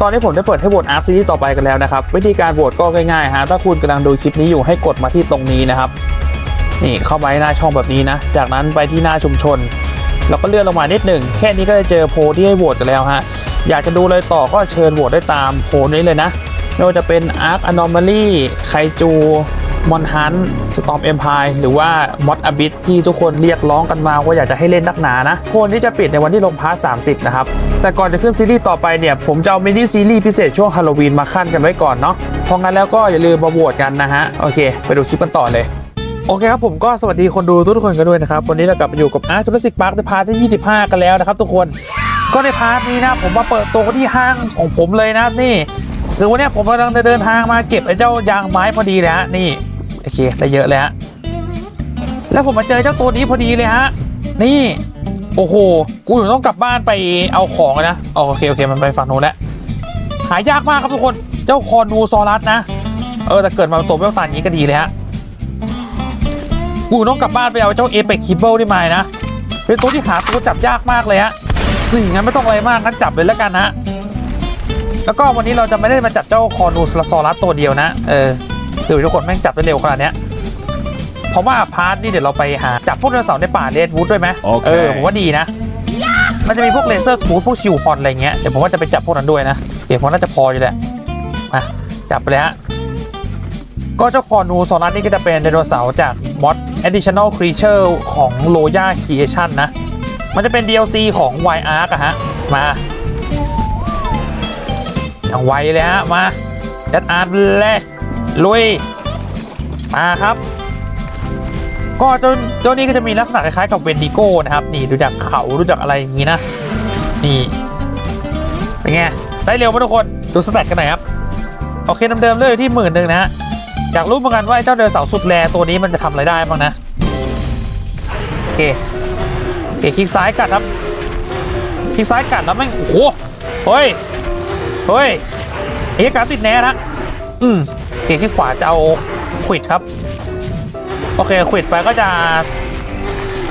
ตอนนี้ผมได้เปิดให้โหวตอาร์คซีรีส์ต่อไปกันแล้วนะครับ วิธีการโหวตก็ง่ายๆฮะถ้าคุณกำลังดูคลิปนี้อยู่ให้กดมาที่ตรงนี้นะครับ นี่เข้ามาหน้าช่องแบบนี้นะ จากนั้นไปที่หน้าชุมชน แล้วก็เลื่อนลงมานิดหนึ่งแค่นี้ก็จะเจอโพลที่ให้โหวตกันแล้วฮะอยากจะดูเลยต่อก็เชิญโหวตได้ตามโพลนี้เลยนะไม่ว่าจะเป็น Arc Anomaly ไคจูมอนฮันสตอมเอ็มพายหรือว่ามอดอบิทที่ทุกคนเรียกร้องกันมาว่าอยากจะให้เล่นนักหนานะโพลนี้จะปิดในวันที่ลงพาร์ท30 นะครับ แต่ก่อนจะขึ้นซีรีส์ต่อไปเนี่ย ผมจะเอามินิซีรีส์พิเศษช่วงฮาโลวีนมาขั้นกันไว้ก่อนเนาะพราะงั้นแล้วก็อย่าลืมมาโหวตกันนะฮะ โอเค ไปดูคลิปกันต่อเลยโอเคครับผมก็สวัสดีคนดูทุกคนกันด้วยนะครับ วันนี้เรากลับมาอยู่กับอาร์ตูรัสิกพาร์คในพาร์ทที่ 25 กันแล้วนะครับทุกคนก็ในพาร์ทนี้นะผมมาเปิดตัวที่ห้างของผมเลยนะนี่คือวันนี้ผมกำลังจะเดินทางมาเก็บไอ้เจ้ายางไม้พอดีเลยฮะนี่โอเคได้เยอะเลยฮะแล้วผมมาเจอเจ้าตัวนี้พอดีเลยฮะนี่ โอ้โห กูอยู่ต้องกลับบ้านไปเอาของนะอ๋อโอเคโอเคมันไปฝั่งนู้นแล้วหายากมากครับทุกคน เจ้าคอนูซอรัสนะ เออแต่เกิดมาตัวเวลตานนี้ก็ดีเลยฮะ กูต้องกลับบ้านไปเอาเจ้าเอเปกคิเบิลนี่มานะ เป็นตัวที่หาตัวจับยากมากเลยฮะนี่งั้นไม่ต้องอะไรมากงั้นจับเลยแล้วกันนะแล้วก็วันนี้เราจะไม่ได้มาจับเจ้าคอนูซอรัสตัวเดียวนะ เออคือทุกคนแม่งจับได้เร็วขนาดเนี้ย ราะว่าพาร์ทนี่เดี๋ยวเราไปหาจับพวกไดโนเสาร์ในป่าเรดวูดด้วยไหมโอเค เออผมว่าดีนะ มันจะมีพวกเลเซอร์ทูธพวกชิวคอนอะไรเงี้ยเดี๋ยวผมว่าจะไปจับพวกนั้นด้วยนะเดี๋ยวผมน่าจะพออยู่แหละมาจับไปเลยฮะก็เจ้าคอนูซอรัสนี่ก็จะเป็นไดโนเสาร์จากมอด Additional Creature ของ l o y a Creation นะ มันจะเป็น DLC ของ Y Arc อะฮะ มา อย่างไวเลยฮะ มาจัดอาร์ตเลยลุย มาครับ ก็เจ้าเจ้านี้ก็จะมีลักษณะคล้ายๆกับเวนดิโก้นะครับ นี่ดูจากเขาดูจากอะไรอย่างนี้นะ นี่เป็นไงได้เร็วไหมทุกคนดูสแตทกันหน่อยครับโอเคเดิมๆเลยที่หมื่นหนึ่งนะฮะอยากรู้เหมือนกันว่าเจ้าเดือเสาสุดแรตัวนี้มันจะทำอะไรได้บ้างนะโอเคโอเคคลิกซ้ายกัดครับคลิกซ้ายกัดแล้วแม่โอ้โหเฮ้ยเฮ้ยเอกการติดแน่นะอืมโอเคคลิกขวาจะเอาควิดครับ โอเคควิดไปก็จะ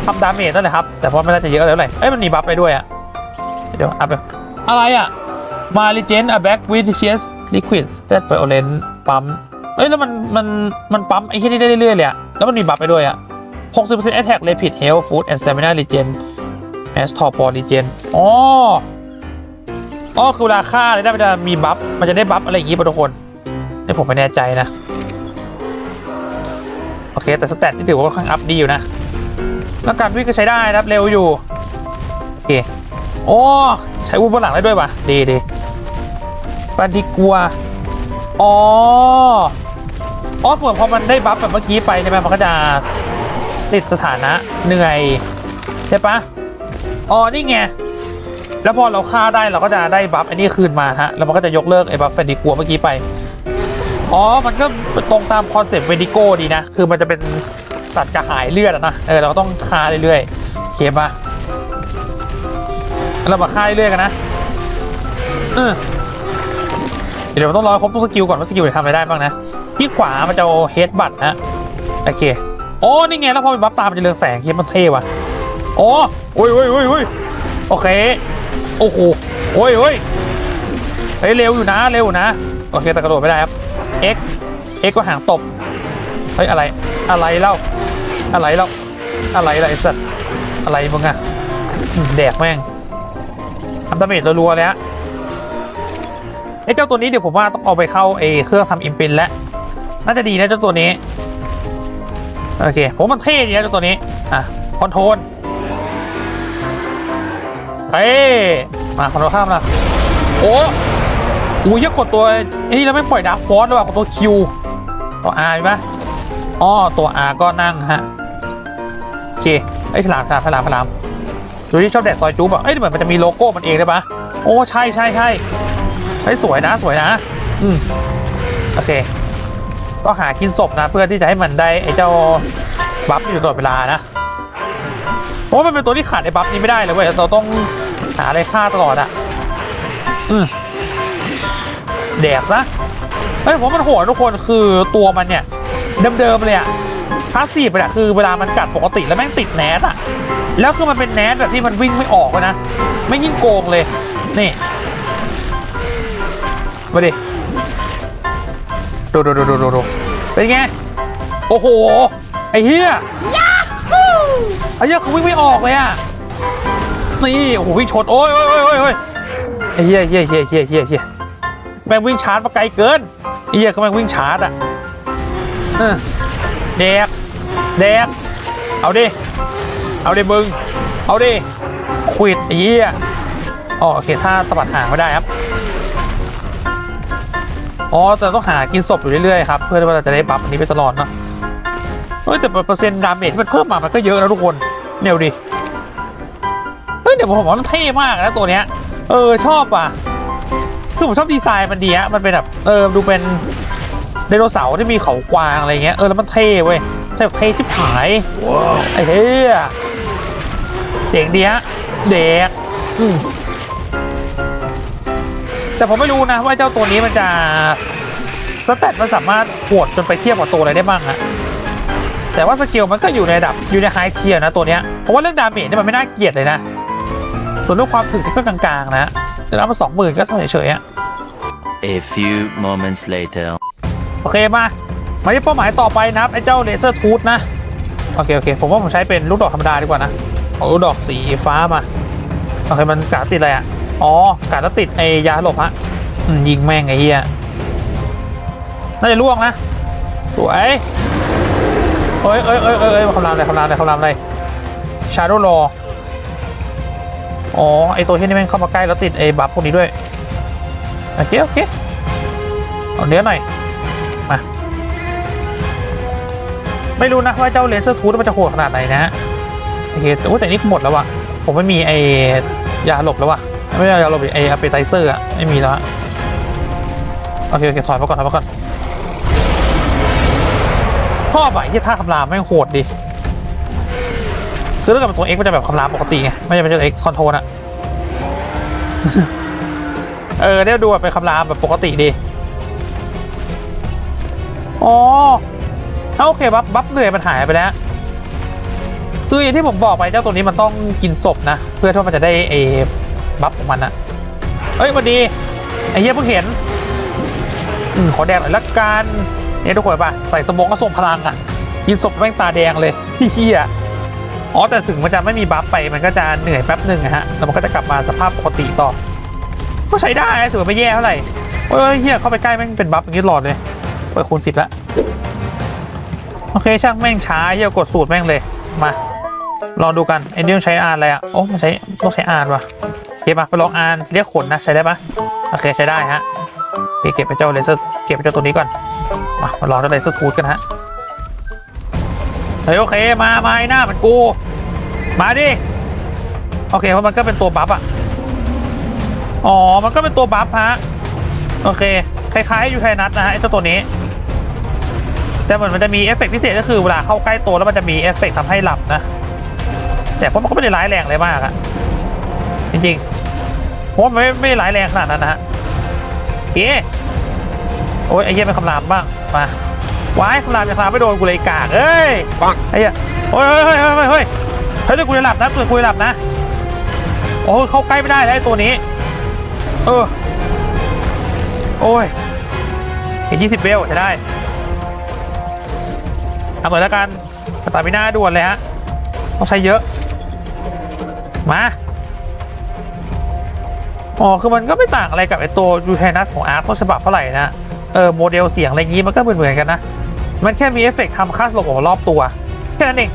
ทำดาเมจนั่นแหละครับ แต่ว่าไม่น่าจะเยอะเลยเท่าไร่เอ้ยมันมีบัฟไปด้วยอะเดี๋ยวอัพไปอะไรอะมาลิเจนอะแบ็กวิดเชียสลิควิดเตดไฟโอเลนปั๊มเอ้ยแล้วมันมันมันปั๊มไอ้ที่นี่ได้เรื่อยๆเลยอะแล้วมันมีบัฟไปด้วยอะ60% attack rapid health food and stamina regen mass top ball regen อ๋ออ๋อคือเวลาฆ่าเลยได้มันจะมีบัฟมันจะได้บัฟอะไรอย่างงี้ป่ะทุกคนนี่ผมไม่แน่ใจนะ เค แต่สแตทนี่ถือว่าค่อนข้างอัพดีอยู่นะ แล้วการวิ่งก็ใช้ได้นะครับเร็วอยู่ โอเค โอ้ ใช้วุ้นบนหลังได้ด้วยป่ะ ดีดีปาดิกัว อ๋อ อ๋อเหมือนพอมันได้บัฟแบบเมื่อกี้ไปใช่ไหมมันก็จะติดสถานะเหนื่อยใช่ปะอ๋อ นี่ไง แล้วพอเราฆ่าได้เราก็จะได้บัฟอันนี้คืนมาฮะ แล้วมันก็จะยกเลิกไอ้บัฟเฟนดิกัวเมื่อกี้ไป อ๋อ มันก็ตรงตามคอนเซปต์เวดิโก้ดีนะ คือมันจะเป็นสัตว์กระหายเลือดนะ เออ เราต้องฆ่าเรื่อยๆเคปะเรามาฆ่าเรื่อยๆกันนะเออเดี๋ยวเราต้องรอครบทุกสกิลก่อนว่าสกิลจะทำอะไรได้บ้างนะที่ขวามันจะเฮดบัตนะโอเคโอ้นี่ไงแล้วพอเป็นบัฟตามมันจะเรืองแสงเฮียมันเท่ว่ะโอ้โอ้ยโอ้ยโอ้ยโอ้ยโอเคโอ้โหโอ้ยโอ้ยเฮ้ยเร็วอยู่นะเร็วนะโอเคแต่กระโดดไม่ได้ครับ X X ก็หางตบเฮ้ยอะไรอะไรเล่าอะไรเล่าอะไรล่ะไอ้สัตว์อะไรมึงอะแดกแม่งทำดาเมจรัวๆเลยฮะไอ้เจ้าตัวนี้เดี๋ยวผมว่าต้องเอาไปเข้าไอ้เครื่องทำอิมพินแล้วน่าจะดีนะเจ้าตัวนี้โอเคผมมันเท่ดีนะเจ้าตัวนี้อะคอนโทรลเฮ้ยมาคอนโทรลข้ามละโอ้ อู้ยกดตัวไอ้นี่แล้วไม่ปล่อยดาร์ฟอสด้ป่ะกดตัวคิวตัว R มีปะอ๋อตัว R ก็นั่งฮะโอเคไอ้ฉลามฉลามฉลามฉลามจูที่ชอบแดกซอยจูบอะเอ้ยเหมือนมันจะมีโลโก้มันเองได้ปะโอ้ใช่ใช่ใช่เฮ้สวยนะสวยนะ อืมโอเคก็หากินศพนะเพื่อที่จะให้มันได้ไอ้เจ้าบัฟอยู่ตลอดเวลานะเพราะมันเป็นตัวที่ขาดไอ้บัฟนี้ไม่ได้เลยเว้ยเราต้องหาอะไรฆ่าตลอดอะอืม แดกซะเฮ้ยผมว่ามันโหดทุกคนคือตัวมันเนี่ยเดิมๆเลยอะพาสซีฟไปอะคือเวลามันกัดปกติแล้วแม่งติดแนสอะแล้วคือมันเป็นแนสแบบที่มันวิ่งไม่ออกเลยนะไม่ยิ่งโกงเลย นี่มาดิดูดูดูดูดูดูเป็นไง โอ้โห ไอ้เหี้ยไอ้เหี้ยเขาวิ่งไม่ออกเลยอะนี่ โอ้โหวิ่งชน โอ้ยโอ้ยโอ้ยโอ้ยโอ้ยไอ้เหี้ยเหี้ยเหี้ยเหี้ยเหี้ยเหี้ย แม่งวิ่งชาร์จมาไกลเกินไอ้เหี้ยเขาแม่งวิ่งชาร์จอะเออแดกแดกเอาดิ เอาดิมึง เอาดิควิดไอ้เหี้ยอ๋อโอเคถ้าสะบัดหางไม่ได้ครับ อ๋อ แต่ต้องหากินศพอยู่เรื่อยๆครับ เพื่อที่ว่าเราจะได้บัฟอันนี้ไปตลอดเนาะเฮ้ยแต่เปอร์เซ็นต์ดาเมจที่มันเพิ่มมามันก็เยอะนะทุกคน เนี่ยดูดิเฮ้ยเดี๋ยวผมว่ามันเท่มากนะตัวเนี้ย เออชอบอะ คือผมชอบดีไซน์มันดีอะมันเป็นแบบเออดูเป็นไดโนเสาร์ที่มีเขากวางอะไรเงี้ยเออแล้วมันเท่เว้ยเท่เท่ชิบหายไอ้เหี้ยเด็กดีฮะเด็กอืมแต่ผมไม่รู้นะว่าเจ้าตัวนี้มันจะสเตตมันสามารถโหดจนไปเทียบกับตัวอะไรได้บ้างอะแต่ว่าสเกลมันก็อยู่ในระดับอยู่ในไฮเทียร์นะตัวเนี้ยผมว่าเรื่องดาเมจเนี่ยมันไม่น่าเกลียดเลยนะส่วนเรื่องความถึกนี่ก็กลางๆนะเดี๋ยวเอามาสองหมื่นก็เท่าเฉยๆอะ A few moments later. โอเคมา มาที่เป้าหมายต่อไปนะครับ ไอ้เจ้าเลเซอร์ทูธนะ โอเค โอเค ผมว่าผมใช้เป็นลูกดอกธรรมดาดีกว่านะเอาลูกดอกสีฟ้ามา โอเค มันกาดติดอะไรอะ อ๋อ กาดแล้วติดไอ้ยาหลบฮะยิงแม่งไอ้เหี้ย น่าจะล่วงนะสวยเอ้ยเอ้ยเอ้ยเอ้ยเอ้ยคำรามอะไรคำรามอะไรคำรามอะไรชาร์โดรออ๋อ ไอตัวที่นี่แม่งเข้ามาใกล้แล้วติดไอ้บัฟพวกนี้ด้วย โอเค โอเค เอาเนื้อหน่อย มา ไม่รู้นะว่าเจ้าเลเซอร์ทูธมันจะโหดขนาดไหนนะฮะโอเคแต่ว่าแต่นี่หมดแล้วอะผมไม่มีไอยาหลบแล้วอะไม่ใช่ยาหลบไออะเปไทเซอร์อะไม่มีแล้วอะโอเคโอเคถอยมาก่อนถอยมาก่อนชอบอะที่ท่าคำรามแม่โหดดิคือถ้าเกิดเป็นตัว X มันจะแบบคำรามปกติไงไม่ใช่เป็นตัว X คอนโทรลอะ เออเนี่ยดูแบบเป็นคำรามแบบปกติดีอ๋อโอเคบัฟบัฟเหนื่อยมันหายไปแล้วคืออย่างที่ผมบอกไปเจ้าตัวนี้มันต้องกินศพนะ เพื่อที่มันจะได้เอบัฟของมันอะเอ้ยสวันดีไอ้เหี้ยเพิ่งเห็นอืมขอแดงหน่อยละกันเนี่ยทุกคนป่ะใส่สมองก็ส่งพลังอะกินศพแม่งตาแดงเลยเหี้ยอ๋อแต่ถึงมันจะไม่มีบัฟไปมันก็จะเหนื่อยแป๊บหนึ่งอะฮะแล้วมันก็จะกลับมาสภาพปกติต่อ ก็ใช้ได้ถือว่าไม่แย่เท่าไหร่เฮ้ยเฮียเข้าไปใกล้แม่งเป็นบัฟอย่างนี้ตลอดเลยเปิดคูณสิบละโอเคช่างแม่งช้าเฮียกดสูตรแม่งเลยมาลองดูกันไอ้นี่ต้องใช้อ่านอะไรอะโอ้มันใช้ต้องใช้อ่านวะโอเคมาไปลองอ่านเรียกขนนะใช้ได้ปะโอเคใช้ได้ฮะโอเก็บไปเจ้าเลเซอร์เก็บไปเจ้าตัวนี้ก่อนมามาลองเจ้าเลเซอร์ทูดกันฮะเฮ้ยโอเคมามาไอ้หน้ามันกู มาดิโอเคเพราะมันก็เป็นตัวบัฟอะ อ๋อ มันก็เป็นตัวบัฟฮะ โอเค คล้ายๆยูไทนัทนะฮะไอ้เจ้าตัวนี้ แต่เหมือนมันจะมีเอฟเฟกต์พิเศษก็คือเวลาเข้าใกล้ตัวแล้วมันจะมีเอฟเฟกต์ทำให้หลับนะ แต่เพราะมันก็ไม่ได้ร้ายแรงเลยมากอะจริงๆเพราะว่ามันไม่ไม่ได้ร้ายแรงขนาดนั้นนะฮะเอ๊ะโอ้ยไอ้เหี้ยเป็นคำรามบ้าง มาว้ายคำรามจะคำรามไม่โดนกูเลยกากเอ้ยปังไอ้เหี้ยโอ้ยเฮ้ยเฮ้ยเฮ้ยเฮ้ยเฮ้ยเฮ้ยเดี๋ยวกูจะหลับนะเดี๋ยวกูจะหลับนะโอ้ยเข้าใกล้ไม่ได้แล้วไอ้ตัวนี้ เออ โอ้ยเห็นยี่สิบเบลใช้ได้ทำเลยแล้วกันสตาร์มิน่าด่วนเลยฮะ ต้องใช้เยอะ มา อ๋อ คือมันก็ไม่ต่างอะไรกับไอตัวยูเทนัสของอาร์ตต้นฉบับเท่าไหร่นะ เออ โมเดลเสียงอะไรงี้มันก็เหมือนเหมือนๆกันนะ มันแค่มีเอฟเฟกต์ทำค่าสลบออกมารอบตัว แค่นั้นเอง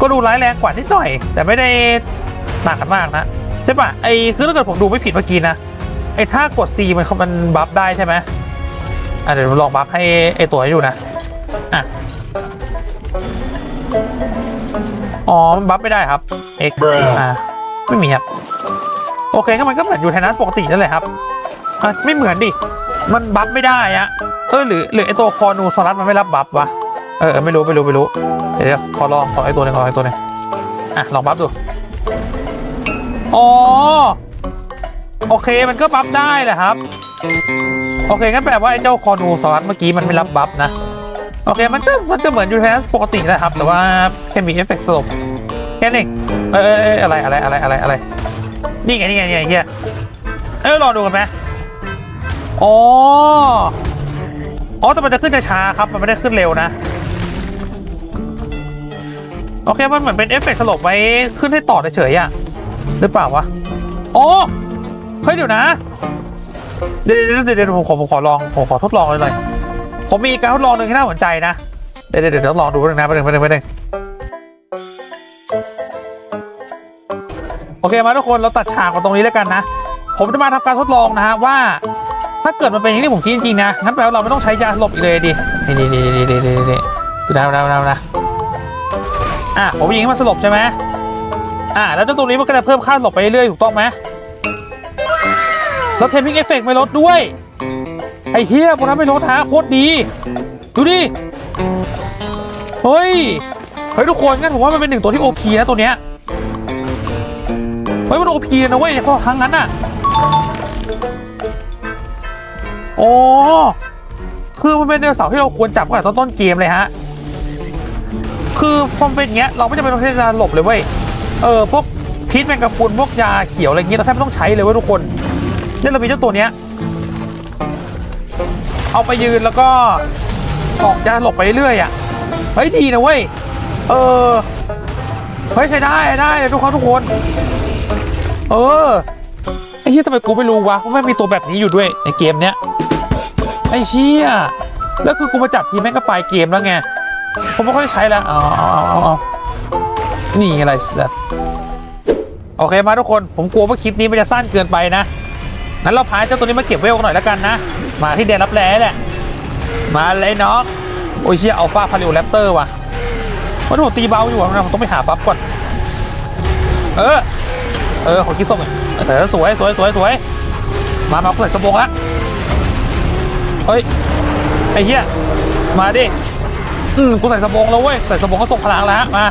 ก็ดูร้ายแรงกว่านิดหน่อย แต่ไม่ได้ต่างกันมากนะ ใช่ปะไอ้คือถ้าเกิดผมดูไม่ผิดเมื่อกี้นะไอ้ถ้ากด C มันเขามันบัฟได้ใช่ไหมอะเดี๋ยวผมลองบัฟให้ไอ้ตัวให้ดูนะอะอ๋อมันบัฟไม่ได้ครับ X อ่าไม่มีครับโอเคก็มันก็เหมือนยูไทนัสปกตินั่นแหละครับอะไม่เหมือนดิ มันบัฟไม่ได้อะเออหรือหรือไอตัวคอนูซอรัสมันไม่รับบัฟวะเออไม่รู้ไม่รู้ไม่รู้เดี๋ยวเดี๋ยวขอลองขอไอตัวหนึงขอไอตัวหนึงอะลองบัฟดู อ๋อ โอเคมันก็บัฟได้แหละครับ โอเคงั้นแปลว่าไอ้เจ้าคอนูซอรัสเมื่อกี้มันไม่รับบัฟนะ โอเคมันก็มันก็เหมือนยูแทนปกติแหละครับ แต่ว่าแค่มีเอฟเฟกต์สลบแค่นี้เออเอออะไรอะไรอะไรอะไรอะไรนี่ไงนี่ไงนี่ไงเฮียเออรอดูกันไหมอ๋ออ๋อแต่มันจะขึ้นช้าครับ มันไม่ได้ขึ้นเร็วนะ โอเค มันเหมือนเป็นเอฟเฟกต์สลบไว้ขึ้นให้ต่อเฉยๆอะ หรือเปล่าวะอ๋อเฮ้ยเดี๋ยวนะ เดี๋ยวเดี๋ยวเดี๋ยวผมขอผมขอลองผมขอทดลองเลยหน่อยผมมีการทดลองหนึ่งที่น่าสนใจนะ เดี๋ยวเดี๋ยวเดี๋ยวลองดูแป๊บนึงนะแป๊บนึงแป๊บนึงแป๊บนึงโอเคมาทุกคนเราตัดฉากมาตรงนี้แล้วกันนะ ผมจะมาทำการทดลองนะฮะว่า ถ้าเกิดมันเป็นอย่างที่ผมคิดจริงๆนะงั้นแปลว่าเราไม่ต้องใช้ยาสลบอีกเลยดินี่นี่นี่นี่นี่นี่นี่ดูดาวดาวดาวนะอะผมยิงให้มันสลบใช่ไหม อะแล้วเจ้าตัวนี้มันก็จะเพิ่มค่าสลบไปเรื่อยๆถูกต้องไหมแล้วเทมมิ่งเอฟเฟกไม่ลดด้วย ไอ้เฮียพวกนั้นไม่ลดฮะโคตรดี ดูดิ เฮ้ย เฮ้ยทุกคนงั้นผมว่ามันเป็นหนึ่งตัวที่โอพีนะตัวเนี้ย เฮ้ยมันโอพีนะเว้ยเพราะครั้งนั้นอะโอ้คือมันเป็นไดโนเสาร์ที่เราควรจับตั้งแต่ต้นๆเกมเลยฮะ คือพอมันเป็นอย่างเงี้ยเราไม่จำเป็นต้องใช้ยาหลบเลยเว้ย เออพวกพิษแมงกะพรุนพวกยาเขียวอะไรเงี้ยเราแทบไม่ต้องใช้เลยเว้ยทุกคนเนี่ยเรามีเจ้าตัวเนี้ยเอาไปยืนแล้วก็ออกยาหลบไปเรื่อยอะเฮ้ยดีนะเว้ยเออเฮ้ยใช้ได้ได้เลยทุกคนทุกคน เออไอ้เชี่ยทำไมกูไม่รู้วะว่าไม่มีตัวแบบนี้อยู่ด้วยในเกมเนี้ยไอ้เชี่ยแล้วคือกูมาจับทีแม่งก็ปลายเกมแล้วไงผมไม่ค่อยใช้แล้วอาเอาเอาเอาเอา นี่อะไรสัตว์โอเคมาทุกคนผมกลัวว่าคลิปนี้มันจะสั้นเกินไปนะงั้นเราพาเจ้าตัวนี้มาเก็บเวลกันหน่อยแล้วกันนะ มาที่แดนรับแร่แหละ มาเลยน้องโอ้ยเชี่ยอัลฟาพาริโอแรปเตอร์ว่ะวันนี้ผมตีเบาอยู่นะผมต้องไปหาปั๊บก่อน เออ เออขอคิดส้มหน่อยเออสวยสวยสวยสวย มามาเปิดสบงละเฮ้ย ไอ้เหี้ย มาดิ อืมกูใส่สบงแล้วเว้ย ใส่สบงก็ส่งพลังแล้วฮะมา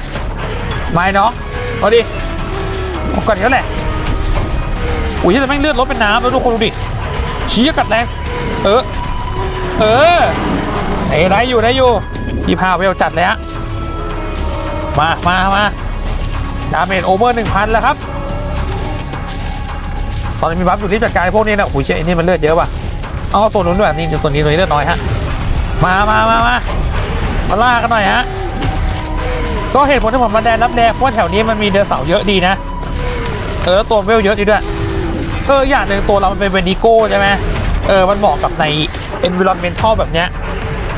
มาไอ้น้อาดิเอาก่อนเดี๋ยวแหละอุ้ยแต่แม่งเลือดลดเป็นน้ำแล้วทุกคนดูดิชี้กัดแรงเออ เออไอ้ได้อยู่ได้อยู่ยี่ห้าเวลจัดเลยฮะมามามาดาเมจโอเวอร์หนึ่งพันแล้วครับ ตอนนี้มีบัฟอยู่ที่จัดการพวกนี้นะโอ้ยเชี่ยไอ้นี่มันเลือดเยอะว่ะเอาตัวนู้นด้วยนี่ตัวนี้ตัวนี้เลือดน้อยฮะมามามามามาล่ากันหน่อยฮะ ก็เหตุผลที่ผมมาแดนรับแดงเพราะว่าแถวนี้มันมีเดือเสาเยอะดีนะเออตัวเวลเยอะดีด้วยเอออย่างหนึ่งตัวเรามันเป็นเวนิโก้ใช่ไหมเออมันเหมาะกับใน environmental แบบเนี้ย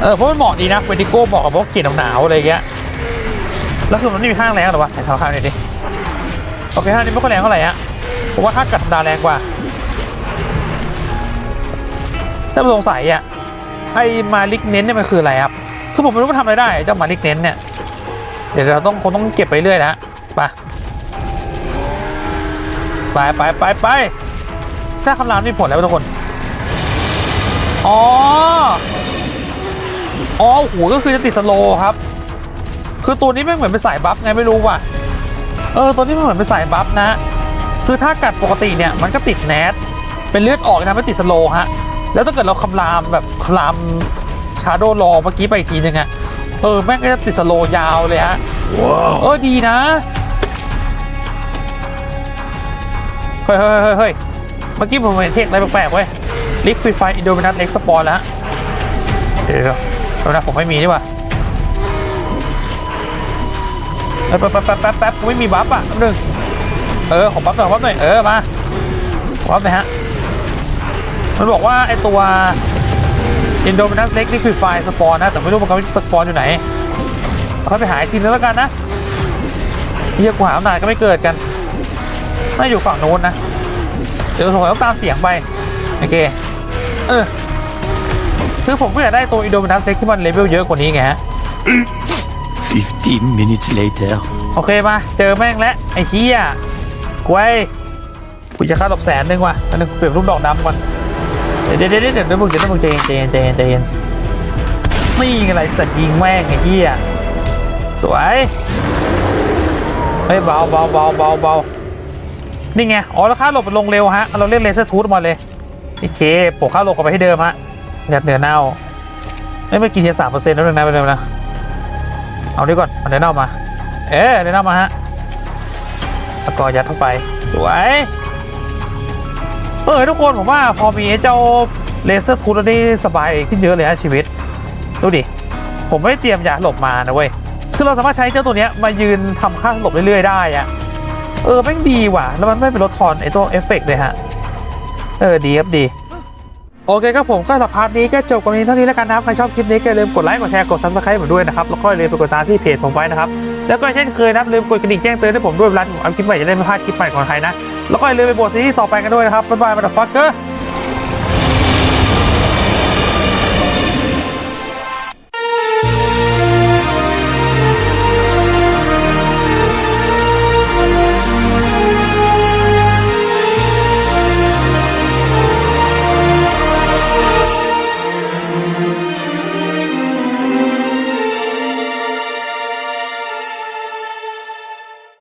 เออเพราะมันเหมาะดีนะเวนิโก้เหมาะกับพวกเขียนหนาวๆอะไรเงี้ยแล้วคือมันไม่มีข้างแรงหรอวะไหนท้าข้างน่อยดิโอเคท่างนี้ไม่ค่อยแรงเท่าไหร่ฮะผมว่าถ้ากัดธรรมดาแรงกว่าแต่ผมสงสัยอะไอ้มาลิกเน้นเนี่ยมันคืออะไรครับคือผมไม่รู้มันทำอะไรได้เจ้ามาลิกเน้นเนี่ย เดี๋ยวเราต้องคงต้องเก็บไปเรื่อยนะไปไปไปไปไปถ้าคำรามมีผลแล้วทุกคน อ๋อ อ๋อโอ้โหก็คือจะติดสโลครับ คือตัวนี้ไม่เหมือนเป็นสายบัฟไงไม่รู้ว่ะ เออตัวนี้ไมันเหมือนเป็นสายบัฟนะ คือถ้ากัดปกติเนี่ยมันก็ติดแนทเป็นเลือดออกนะไม่ติดสโลฮะ แล้วถ้าเกิดเราคำรามแบบคำรามชาโดรอเมื่อกี้ไปอีกทีนึงอะ เออ แม่งก็จะติดสโลว์ยาวเลยฮะเออ ดีนะเฮ้ยเฮ้ยเฮ้ยเฮ้ยเมื่อกี้ผมเห็นเทคอะไรแปลกๆเว้ยลิควิดไฟอินโดมินัสเล็กสปอร์แล้วฮะเดี๋ยวเดี๋ยวเดี๋ยวนะผมไม่มีนี่หว่าเออแป๊บแป๊บแป๊บแป๊บแป๊บกูไม่มีบัฟอะแป๊บนึงเออ ขอบัฟหน่อยขอบัฟหน่อย เออ มาขอบัฟหน่อยฮะ มันบอกว่าไอตัว อินโดมินัสเล็กลิควิดไฟสปอร์นะ แต่ไม่รู้มันก็สปอร์อยู่ไหนเอาค่อยไปหาอีกทีนึงแล้วกันนะเฮียกูหาตั้งนานก็ไม่เกิดกันน่าอยู่ฝั่งโน้นนะ เดี๋ยวผมต้องตามเสียงไป โอเค เออ คือผมก็อยากได้ตัวอินโดมินัสเล็กที่มันเลเวลเยอะกว่านี้ไงฮะ15 minutes later. โอเคมา เจอแม่งแล้ว ไอ้เชี่ยกวยกูจะค่าตบแสนนึงว่ะอันนึงเปลี่ยนรูปดอกดำก่อน เดี๋ยวเดี๋ยวเดี๋ยวเดี๋ยวเดี๋ยวมึงเดี๋ยวมึงใจเย็นใจเย็นใจเย็นใจเย็นนี่ไงไรสัตว์ยิงแม่งไอ้เหี้ยสวยเฮ้ยเบาเบาเบาเบาเบานี่ไงอ๋อแล้วค่าหลบมันลงเร็วฮะเราเล่นเลเซอร์ทูธมาเลยโอเคโปะค่าหลบกลับไปให้เดิมฮะยัดเนื้อเน่าไม่ไม่กินแค่สามเปอร์เซ็นต์แล้วนึงนะไปเดิมนะเอาดีก่อนเอาเนื้อเน่ามา เอ๊ะเนื้อเน่ามาฮะแล้วก็ยัดเข้าไปสวย เออทุกคนผมว่าพอมีเจ้าเลเซอร์ทูแล้วนี่สบายขึ้นเยอะเลยฮะชีวิต ดูดิ ผมไม่ได้เตรียมยาหลบมานะเว้ย คือเราสามารถใช้เจ้าตัวเนี้ยมายืนทำค่าหลบเรื่อยๆได้อะเออแม่งดีว่ะ แล้วมันไม่เป็นลดทอนไอ้ตัวเอฟเฟกต์เลยฮะ เออดีครับดี โอเคครับผมก็สำหรับพาร์ทนี้ก็จบกันนี้เท่านี้แล้วกันนะครับ ใครชอบคลิปนี้ก็อย่าลืมกดไลค์ กดแชร์ กดซับสไครต์ผมด้วยนะครับ แล้วก็อย่าลืมไปกดตามที่เพจผมไว้นะครับ แล้วก็เช่นเคยนะครับลืมกดกระดิ่งแจ้งเตือนให้ผมด้วยเวลาผมอัพคลิปใหม่จะได้ไม่พลาดคลิปใหม่ของใครนะ แล้วก็อย่าลืมไปบวชซีรีส์ต่อไปกันด้วยนะครับบ๊ายบายมาดับฟักเกอร์